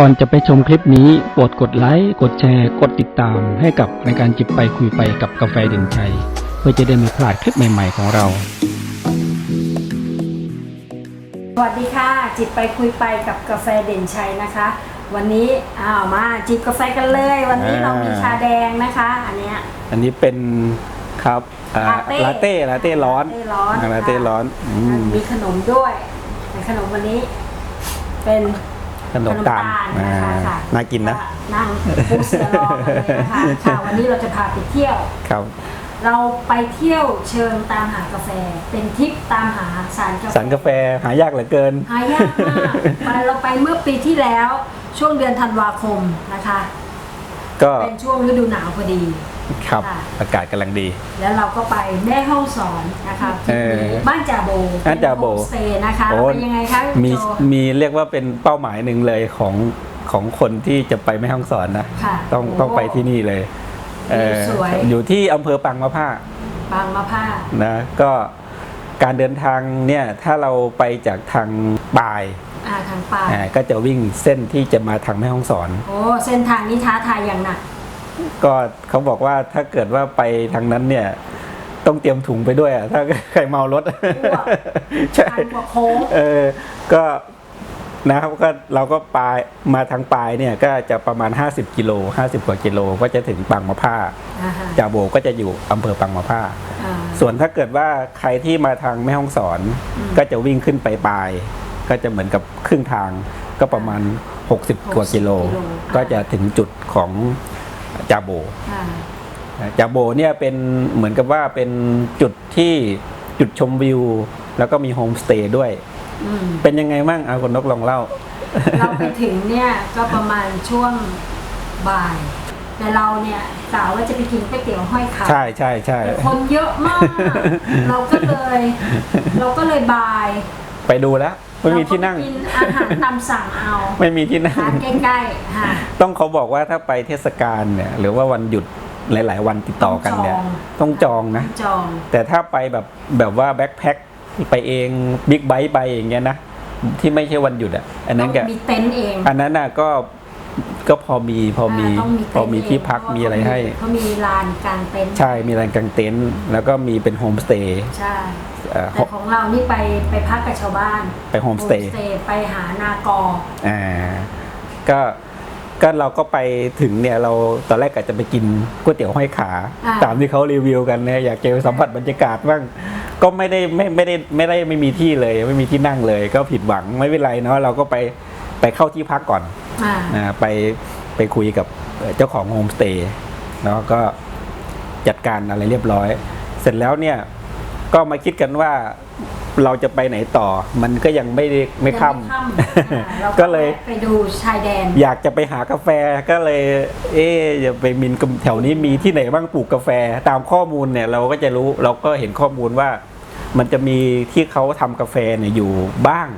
ก่อนจะไปชมคลิปนี้โปรดกดไลค์ กดแชร์ กดติดตาม ให้กับรายการจิบไปคุยไปกับกาแฟเด่นชัยเพื่อจะได้ไม่พลาดคลิปใหม่ ๆ ของเรา สวัสดีค่ะ จิบไปคุยไปกับกาแฟเด่นชัยนะคะ วันนี้อ้าวมาจิบกาแฟกันเลย วันนี้อ่าเรามีชาแดงนะคะ อันเนี้ย อันนี้เป็นครับอ่าลาเต้ลาเต้ลาเต้ร้อนลาเต้ร้อนาลาเต้ค่ะร้อนอืมมีขนมด้วยแต่ขนมวันนี้ เป็น ขนมตาลขนมอ่านะคะค่ะน่ากินนะนั่งปูเสือรอกันเลยนะคะค่ะวันนี้เราจะพาไปเที่ยว ครับ เราไปเที่ยวเชิงตามหากาแฟ เป็นทริปตามหาสารกาแฟสันกาแฟหายากเหลือเกิน หายากมากไปเราไปเมื่อปีที่แล้วช่วงเดือนธันวาคมนะคะ ก็เป็นช่วงฤดูหนาวพอดี ครับ ค่ะ อากาศกำลังดี แล้วเราก็ไปแม่ห้องสอนนะคะที่เออบ้านจ่าโบบ้านจ่าโบ เป็นโฮมสเตย์นะคะโอ้เป็นยังไงคะมีโจ มีเรียกว่าเป็นเป้าหมายหนึ่งเลยของของคนที่จะไปแม่ห้องสอนนะ ค่ะต้องโต้องไปที่นี่เลยเอ่อสวย อยู่ที่อำเภอปังมะผ้าบางมะผ้า นะก็การเดินทางเนี่ยถ้าเราไปจากทางปายอ่าทางป่าอ่าก็จะวิ่งเส้นที่จะมาทางแม่ห้องสอน โอ้เส้นทางนี้ท้าทายอย่างหนัก ก็เขาบอกว่าถ้าเกิดว่าไปทางนั้นเนี่ย ต้องเตรียมถุงไปด้วยอะ ถ้าใครเมารถอ้วกใช่ทางกว่าโค้งเออ ก็นะครับก็เราก็ปลายมาทางปลายเนี่ยก็จะประมาณ 50กิโล50 กว่ากิโลก็จะถึงปังมะผ้าอ่าฮะจาโบก็จะอยู่อำเภอปังมะผ้าอ่าส่วนถ้าเกิดว่าใครที่มาทางแม่ห้องสอนอืมก็จะวิ่งขึ้นไปปลาย ก็จะเหมือนกับครึ่งทางก็ประมาณ 60 กว่ากิโลกิโลก็จะถึงจุดของ จาโบอ่าจาโบเนี่ยเป็นเหมือนกับว่าเป็นจุดที่จุดชมวิว แล้วก็มีโฮมสเตย์ด้วย อืมเป็นยังไงบ้างเอาคนนกลองเล่า เราไปถึงเนี่ยก็ประมาณช่วงบ่าย แต่เราเนี่ยกล่าวว่าจะไปกินก๋วยเตี๋ยวห้อยขา ใช่ใช่ใช่แต่คนเยอะมาก เราก็เลย เราก็เลยบ่าย ไปดูแล้ว ไม่มีที่นั่งเราก็ไปกินอาหารตามสั่งเอาไม่มีที่นั่ง ร้านใกล้ๆค่ะ ต้องเขาบอกว่าถ้าไปเทศกาลเนี่ย หรือว่าวันหยุดหลาย ๆ วันติดต่อกันเนี่ย ต้ต้อองงจจอองงนะ จองแต่ถ้าไปแบบแบบว่าแบ็คแพ็คไปเองบิ๊กไบค์ไปอย่างเงี้ยนะ ที่ไม่ใช่วันหยุดอะ อันนั้นก็ต้องมีเต็นท์เอง อันนั้นน่ะก็ ก็พอมีพอมีาต้องพอมีเต็นท์ที่พักเงมีอะไรให้ เขามีลานกลางเต็นท์ใช่มีลานกางเต็นท์แล้วก็มีเป็นโฮมสเตย์ใช่เอ่อแต่ของเรานี่ไปไปพักกับชาวบ้านไปโฮมสเตย์ ไปหานากอ อ่าก็ก็เราก็ไปถึงเนี่ยเราตอนแรกกะจะไปกินก๋วยเตี๋ยวห้อยขา อ่า ตามที่เขารีวิวกันเนี่ยอยากจะไปสัมผัสบรรยากาศบ้างก็ไม่ได้ไม่ไม่ได้ไม่ได้ไม่มีที่เลย ไม่มีที่นั่งเลย ก็ผิดหวังไม่เป็นไรเนาะเราก็ไปไปเข้าที่พักก่อนอ่าอ่า ไปไปคุยกับเจ้าของโฮมสเตย์เนาะก็จัดการอะไรเรียบร้อย เสร็จแล้วเนี่ยก็มาคิดกันว่าเราจะไปไหนต่อ มันก็ยังไม่ได้ไม่ค่ยังไม่ค่ำอ่าเราำก็เลยแวะไปดูชายแดน อยากจะไปหากาแฟก็เลย เอ๊ะจะไปมินกแถวนี้มีที่ไหนบ้างปลูกกาแฟ ตามข้อมูลเนี่ยเราก็จะรู้เราก็เห็นข้อมูลว่า มันจะมีที่เขาทำกาแฟเนี่ยอยู่บ้าง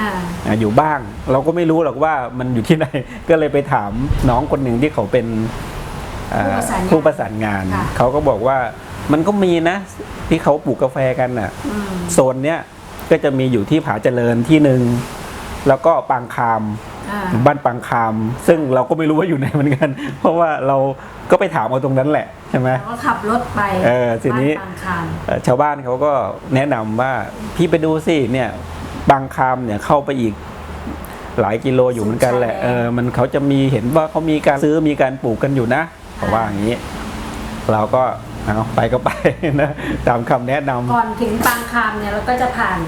อ่าอะอยู่บ้าง เราก็ไม่รู้หรอกว่ามันอยู่ที่ไหน ก็เลยไปถามน้องคนหนึ่งที่เขาเป็นอ่าผู้ประสานงานผู้ประสานงานค่ะเขาก็บอกว่ามันก็มีนะ ที่เขาปลูกกาแฟกันน่ะอืมโซนเนี้ยก็จะมีอยู่ที่ผาเจริญที่หนึ่งแล้วก็ปางคามอ่าบ้านปางคาม ซึ่งเราก็ไม่รู้ว่าอยู่ไหนเหมือนกัน เพราะว่าเราก็ไปถามเอาตรงนั้นแหละใช่ไหมเราก็ขับรถไปเออทีนี้บ้าบางคามเอ่อชาวบ้านเขาก็แนะนำว่าพี่ไปดูสิเนี่ย บางคามเนี่ยเข้าไปอีกหลายกิโลอยู่เหมือนกันแหละเออมันเขาจะมีเห็นว่าเขามีการซื้อมีการปลูกกันอยู่นะเขาว่าอย่างนี้ เราก็เอาไปก็ไปนะตามคำแนะนำก่อนถึงบางคามเนี่ยเราก็จะผ่าน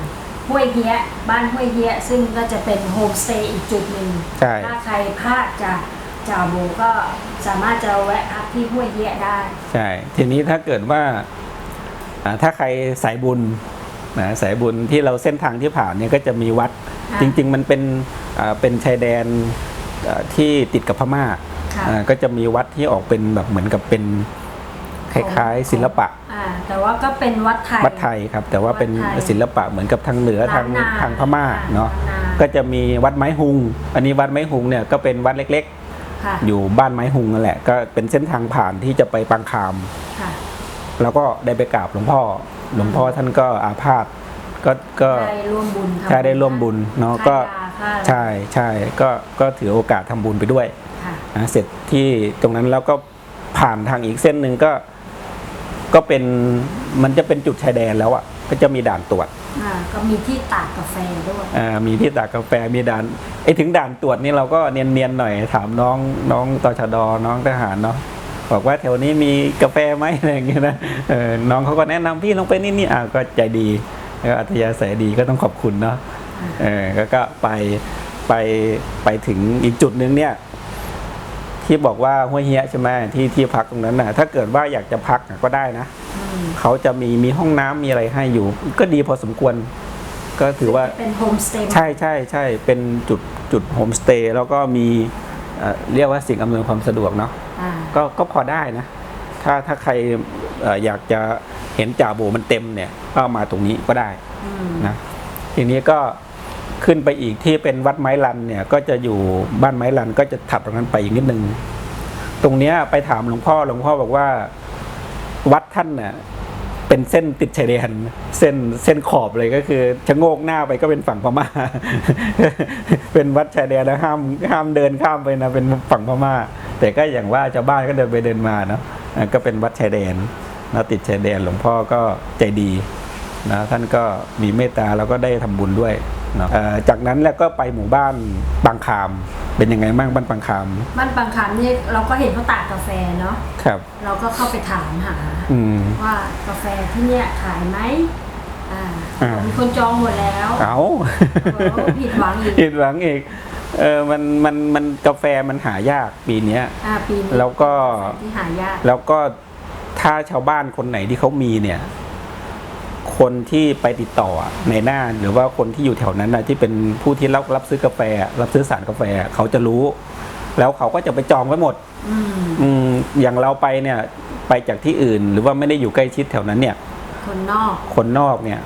ห้วยเฮียบ้านห้วยเฮียซึ่งก็จะเป็นโฮมสเตย์อีกจุดหนึ่งใช่ถ้าใครพลาดจากจ่าโบก็สามารถจะแวะพักที่ห้วยเฮียได้ ใช่ ทีนี้ถ้าเกิดว่าอ่าถ้าใครสายบุญ นะสายบุญที่เราเส้นทางที่ผ่านเนี่ยก็จะมีวัดค่ะจริง ๆ มันเป็นอ่าเป็นชายแดนอ่าที่ติดกับพม่าค่ะอ่าก็จะมีวัดที่ออกเป็นแบบเหมือนกับเป็นคล้ายๆศิลปะอ่าแต่ว่าก็เป็นวัดไทยวัดไทยครับแต่ว่าเป็นวัดไทยศิลปะเหมือนกับทางเหนือทางล้นทางพม่าเนาะล้นก็จะมีวัดไม้หุง อันนี้วัดไม้หุงเนี่ยก็เป็นวัดเล็กค่ะๆอยู่บ้านไม้หุงนั่นแหละ ก็เป็นเส้นทางผ่านที่จะไปปังคามค่ะ แล้วก็ได้ไปกราบหลวงพ่อ หลวงพ่อท่านก็อาพาธก็ก็ได้ร่วมบุญทำใช่ได้ร่วมบุญเนาะค่ก็ยาค่าใช่ใช่ก็ก็ถือโอกาสทำบุญไปด้วยค่ะนะเสร็จที่ตรงนั้นแล้วก็ผ่านทางอีกเส้นหนึ่งก็ ก็เป็นมันจะเป็นจุดชายแดนแล้วอะ่ะก็จะมีด่านตรวจ อ่าก็มีที่ตากกาแฟด้วย อ่ามีที่ตากกาแฟมีด่านไอ้ถึงด่านตรวจนี่เราก็เนียนๆหน่อยถามน้องน้องตชดน้องทหารเนาะ บอกว่าแถวนี้มีกาแฟไหมอะไรอย่างเงี้ยนะเออน้องเขาก็แนะนำพี่ลงไปนี่นี่อ่าก็ใจดีแล้วก็อัธยาศัยดีก็ต้องขอบคุณเนาะเออก็ก็ไปไปไปถึงอีกจุดหนึ่งเนี่ยที่บอกว่าห้วยเฮียใช่ไหมที่ที่พักตรงนั้นนะถ้าเกิดว่าอยากจะพักน่ะก็ได้นะอืมเขาจะมีมีห้องน้ำมีอะไรให้อยู่ ก็ดีพอสมควร ก็ถือว่าเป็นโฮมสเตย์ใช่ใช่ใช่เป็นจุดจุดโฮมสเตย์แล้วก็มี เอ่อเรียกว่าสิ่งอำนวยความสะดวกเนาะอ่าก็ก็พอได้นะ ถ้าถ้าใครเอ่ออยากจะเห็นจ่าโบมันเต็มเนี่ยก็มาตรงนี้ก็ได้อืมนะทีนี้ก็ขึ้นไปอีกที่เป็นวัดไม้ลันเนี่ยก็จะอยู่บ้านไม้ลันก็จะถัดตรงนั้นไปอีกนิดนึง ตรงเนี้ยไปถามหลวงพ่อหลวงพ่อบอกว่า วัดท่านน่ะ เป็นเส้นติดชายแดนเส้นเส้นขอบเลยก็คือชะโงกหน้าไปก็เป็นฝั่งพม่า เป็นวัดชายแดนแล้วห้ามห้ามเดินข้ามไปนะเป็นฝั่งพม่า แต่ก็อย่างว่าชาวบ้านก็เดินไปเดินมาเนาะก็เป็นวัดชายแดนนะติดชายแดนหลวงพ่อก็ใจดีนะท่านก็มีเมตตาแล้วก็ได้ทำบุญด้วย นาะเอ่อจากนั้นแล้วก็ไปหมู่บ้านบางคาม เป็นยังไงบ้างบ้านบางคาม บ้านบางคำนี่เราก็เห็นเขาตากกาแฟเนาะครับ เราก็เข้าไปถามหาอืมว่ากาแฟที่เนี่ยขายไหมอ่าอ่ามีมีคนจองหมดแล้ว เอาโอ้โหผิดหวังอีกผิดหวังอีกเออมันมันมันกาแฟมันหายากปีเนี้ยอ่าปีนี้แล้วก็ที่หายากแล้วก็ถ้าชาวบ้านคนไหนที่เขามีเนี่ย คนที่ไปติดต่อในหน้าหรือว่าคนที่อยู่แถวนั้นนะที่เป็นผู้ที่รับรับซื้อกาแฟ รับซื้อสารกาแฟเขาจะรู้ แล้วเขาก็จะไปจองไว้หมดอืมอืมอย่างเราไปเนี่ยไปจากที่อื่น หรือว่าไม่ได้อยู่ใกล้ชิดแถวนั้นเนี่ย คนนอกคนนอกเนี่ย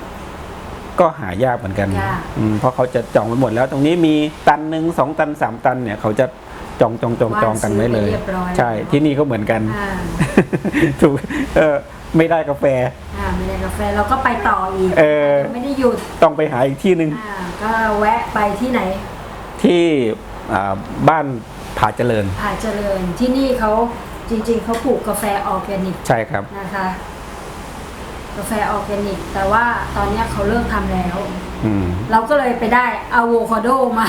ก็หายากเหมือนกันยาก อืมเพราะเขาจะจองไว้หมดแล้ว ตรงนี้มีตันหนึ่งสองตันสามตันเนี่ยเขาจะจองจองจองจองกันไว้เลย วางซื้อปรีบร้อยใช่ที่นี่ก็เหมือนกัน อ่า ถูกเออ ไม่ได้กาแฟ อ่าไม่ได้กาแฟเราก็ไปต่ออีกเออ ไม่ได้หยุดต้องไปหาอีกที่หนึ่งอ่าก็แวะไปที่ไหนที่อ่าบ้านผาเจริญ ผาเจริญที่นี่เขาจริง ๆเขาปลูกกาแฟออร์แกนิกใช่ครับ นะคะ กาแฟออร์แกนิก แต่ว่าตอนเนี้ยเขาเลิกทำแล้ว อืม เราก็เลยไปได้อะโวคาโดมา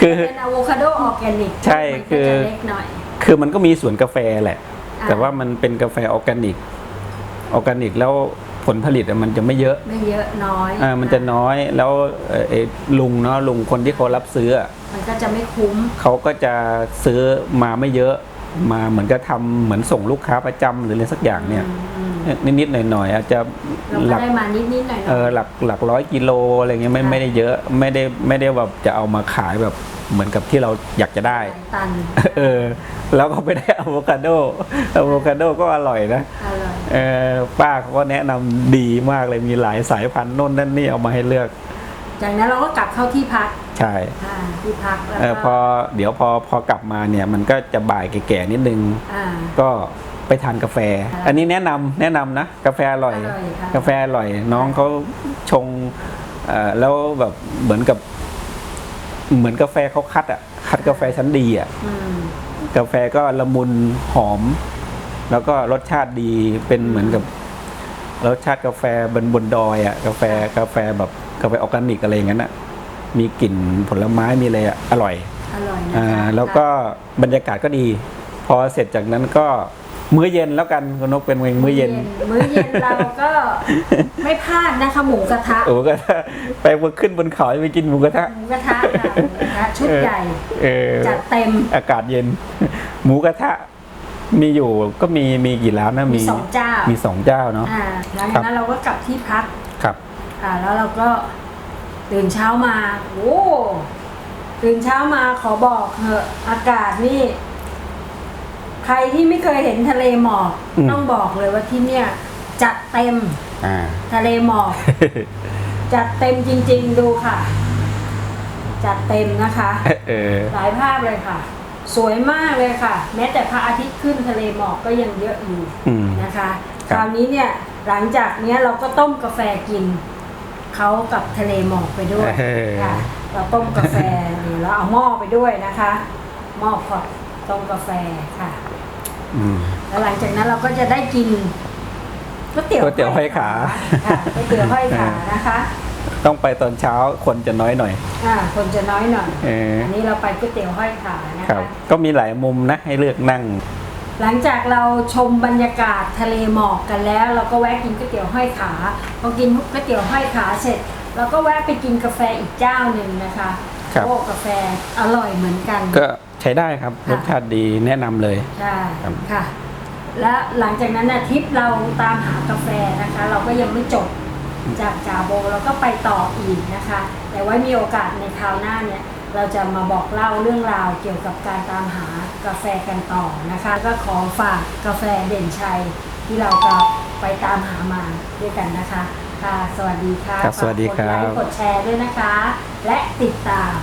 คือเป็นอะโวคาโดออร์แกนิกใช่มันคืก็อจะเล็กหน่อย คือมันก็มีสวนกาแฟแหละอ่า แต่ว่ามันเป็นกาแฟออร์แกนิกออร์แกนิกแล้วผลผลิตอะมันจะไม่เยอะไม่เยอะน้อยอ่ามันจะน้อยแล้วเอ่อไอ้ลุงเนาะลุงคนที่เขารับซื้ออะมันก็จะไม่คุ้มเขาก็จะซื้อมาไม่เยอะมาเหมือนก็ทำเหมือนส่งลูกค้าประจำหรืออะไรสักอย่างเนี่ยอืมอืมนิดๆหน่อยๆอาจจะเราหก็ลักได้มานิดๆหน่อยๆเออหลักหลักร้อยกิโลอะไรเงี้ยไม่ค่ะไม่ได้เยอะไม่ได้ไม่ได้แบบจะเอามาขายแบบเหมือนกับที่เราอยากจะได้หลายตันเออ แล้วก็ไปได้อะโวคาโดอะโวคาโดก็อร่อยนะอร่อยเออป้าเขาก็แนะนำดีมากเลยมีหลายสายพันธุ์โน่นนั่นนี่เอามาให้เลือกจากนั้นเราก็กลับเข้าที่พักใช่ อ่าที่พักแล้วเออพก็อเดี๋ยวพอพอกลับมาเนี่ยมันก็จะบ่ายแก่ๆนิดนึง อ่า ก็ไปทานกาแฟค่ะอันนี้แนะนำแนะนำนะ กาแฟอร่อย อร่อยค่ะ กาแฟอร่อย น้องเขาชงเอ่อแล้วแบบเหมือนกับ เหมือนกาแฟเขาคัดอะ คัดกาแฟชั้นดีอะอืมกาแฟก็ละมุนหอม แล้วก็รสชาติดีเป็นเหมือนกับรสชาติกาแฟบนบนดอยอะ กาแฟกาแฟแบบกาแฟออร์แกนิกอะไรอย่างนั้นอะมีกลิ่นผลไม้มีอะไรอะอร่อยอร่อยนะอ่าคะแล้วก็บรรยากาศก็ดี พอเสร็จจากนั้นก็ มื้อเย็นแล้วกันคุณนกเป็นเวงมื้อเย็น มื้อเย็นเราก็ไม่พลาดนะคะหมูกระทะโอ้ก็ไปขึ้นบนเขาไปกินหมูกระทะหมูกระทะค่ะหมูกระทะชุดใหญ่เออจัดเต็มอากาศเย็น หมูกระทะมีอยู่ก็มีมีกี่ร้านนะมีสองเจ้ามีสองเจ้าเนาะอ่าหลังครัจากบนั้นเราก็กลับที่พักครับอ่าแล้วเราก็ตื่นเช้ามาโอ้ตื่นเช้ามาขอบอกเถอะอากาศนี่ ใครที่ไม่เคยเห็นทะเลหมอกอืม ต้องบอกเลยว่าที่เนี่ยจัดเต็มอ่า ทะเลหมอก จัดเต็มจริง ๆ ดูค่ะ จัดเต็มนะคะ เออ หลายภาพเลยค่ะ สวยมากเลยค่ะ แม้แต่พระอาทิตย์ขึ้นทะเลหมอกก็ยังเยอะอยู่อืมนะคะครับคราวนี้เนี่ยหลังจากเนี้ยเราก็ต้มกาแฟกินเขากับทะเลหมอกไปด้วยเออ ค่ะเราต้มกาแฟนี่แล้วเอาหม้อไปด้วยนะคะหม้อพอตต้มกาแฟค่ะ อืม แล้วหลังจากนั้นเราก็จะได้กินก๋วยเตี๋ยวก๋วยเตี๋ยวห้อยขา ค่ะก๋วยเตี๋ยวห้อยขานะคะต้องไปตอนเช้าคนจะน้อยหน่อย อ่าคนจะน้อยหน่อยเอออันนี้เราไปก๋วยเตี๋ยวห้อยขานะครัคะ บ ก็มีหลายมุมนะให้เลือกนั่ง หลังจากเราชมบรรยากาศทะเลหมอกกันแล้ว เราก็แวะกินก๋วยเตี๋ยวห้อยขาพอกินก๋วยเตี๋ยวห้อยขาเสร็จเราก็แวะไปกินกาแฟอีกเจ้าหนึ่งนะคะครับ โอ้กาแฟอร่อยเหมือนกัน ก็ ใช้ได้ครับค่ะรสชาติดีแนะนำเลยใช่ครับ ค่ะ และหลังจากนั้นนะทริปเราตามหากาแฟนะคะ เราก็ยังไม่จบจากจาโบเราก็ไปต่ออีกนะคะ แต่ไว้มีโอกาสในคราวหน้าเนี่ย เราจะมาบอกเล่าเรื่องราวเกี่ยวกับการตามหากาแฟกันต่อนะคะ ก็ขอฝากกาแฟเด่นชัย ที่เราก็ไปตามหามาด้วยกันนะคะค่ะสวัสดีค่ะครับสวัสดีครับ ฝากกดไลค์กดแชร์ด้วยนะคะ และติดตาม